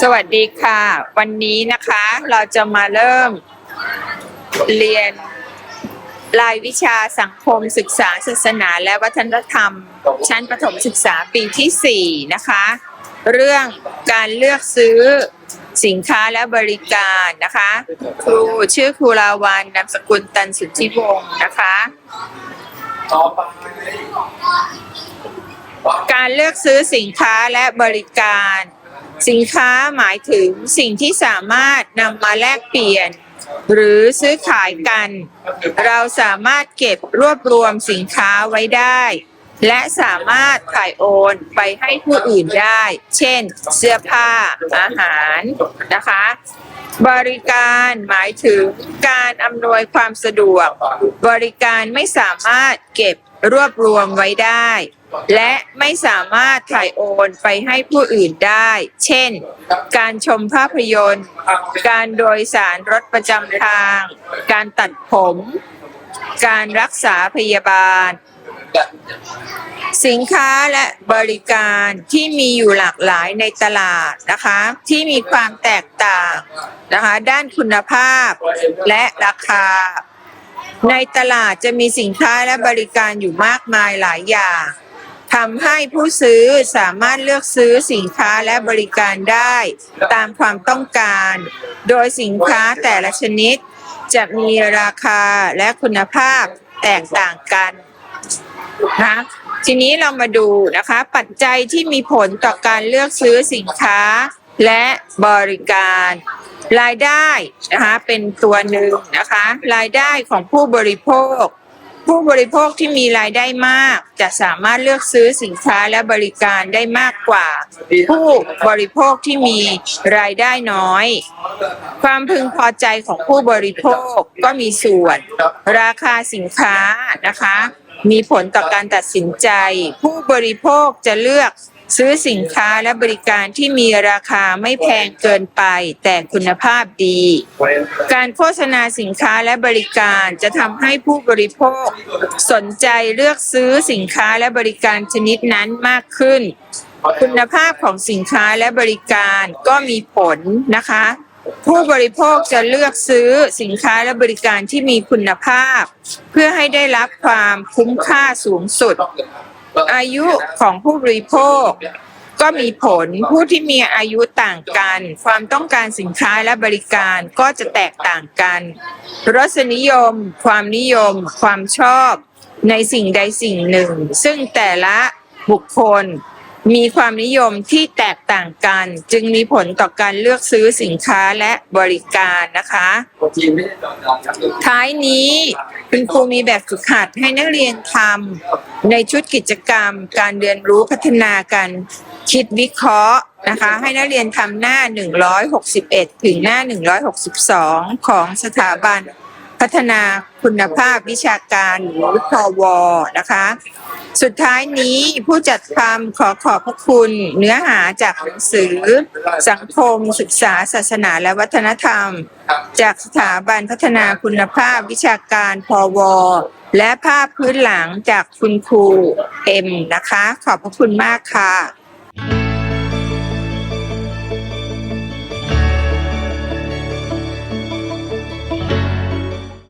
สวัสดีค่ะ วันนี้นะคะเราจะมาเริ่มเรียนรายวิชาสังคมศึกษาศาสนาและวัฒนธรรม ชั้นประถมศึกษาปีที่ 4 นะคะ เรื่องการเลือกซื้อสินค้าและบริการนะคะ ครูชื่อครูลาวันนามสกุลตันสุทธิวงศ์นะคะต่อไปการเลือกซื้อสินค้าและบริการ สินค้าหมายถึงสิ่งที่สามารถนำมาแลกเปลี่ยน หรือซื้อขายกัน เราสามารถเก็บรวบรวมสินค้าไว้ได้ และสามารถถ่ายโอนไปให้ผู้อื่นได้ เช่น เสื้อผ้าอาหารนะคะ บริการหมายถึงการอำนวยความสะดวก บริการไม่สามารถเก็บ รวบรวมไว้ได้ และไม่สามารถถ่ายโอนไปให้ผู้อื่นได้ เช่น การชมภาพยนตร์ การโดยสารรถประจำทาง การตัดผม การรักษาพยาบาล สินค้าและบริการที่มีอยู่หลากหลายในตลาดนะคะ ที่มีความแตกต่างนะคะ ด้านคุณภาพและราคา ในตลาดจะมีสินค้าและบริการอยู่มากมายหลายอย่างทำให้ผู้ซื้อสามารถเลือกซื้อสินค้าและบริการได้ตามความต้องการ โดยสินค้าแต่ละชนิด จะมีราคาและคุณภาพแตกต่างกันนะทีนี้เรามาดูนะคะ ปัจจัยที่มีผลต่อการเลือกซื้อสินค้าและบริการ รายได้นะคะเป็นตัวหนึ่งนะคะ รายได้ของผู้บริโภค ผู้บริโภคที่มีรายได้มาก จะสามารถเลือกซื้อสินค้าและบริการได้มากกว่า ผู้บริโภคที่มีรายได้น้อย ความพึงพอใจของผู้บริโภคก็มีส่วน ราคาสินค้านะคะ มีผลต่อการตัดสินใจ ผู้บริโภคจะเลือก ซื้อสินค้าและบริการที่มีราคาไม่แพงเกินไปแต่คุณภาพดี การโฆษณาสินค้าและบริการจะทำให้ผู้บริโภค สนใจเลือกซื้อสินค้าและบริการชนิดนั้นมากขึ้น คุณภาพของสินค้าและบริการก็มีผลนะคะ ผู้บริโภคจะเลือกซื้อสินค้าและบริการที่มีคุณภาพ เพื่อให้ได้รับความคุ้มค่าสูงสุด อายุของผู้บริโภค ก็มีผลผู้ที่มีอายุต่างกัน ความต้องการสินค้าและบริการก็จะแตกต่างกัน รสนิยม ความนิยม ความชอบในสิ่งใดสิ่งหนึ่ง ซึ่งแต่ละบุคคลมีความนิยมที่แตกต่างกัน จึงมีผลต่อการเลือกซื้อสินค้าและบริการนะคะทีมไม่ได้ตอบรับครับท้ายนี้คุณครูมีแบบฝึกหัดให้นักเรียนทำ ในชุดกิจกรรม การเรียนรู้พัฒนาการคิดวิเคราะห์นะคะ ให้นักเรียนทำหน้า 161 ถึงหน้า 162 ของสถาบันพัฒนาคุณภาพวิชาการหรือพวนะคะ สุดท้ายนี้ผู้จัดทำขอขอบพระคุณเนื้อหาจากหนังสือ สังคม ศึกษา ศาสนาและวัฒนธรรม จากสถาบันพัฒนาคุณภาพวิชาการพว และภาพพื้นหลังจากคุณครูเอ็มนะคะ ขอบพระคุณมากค่ะ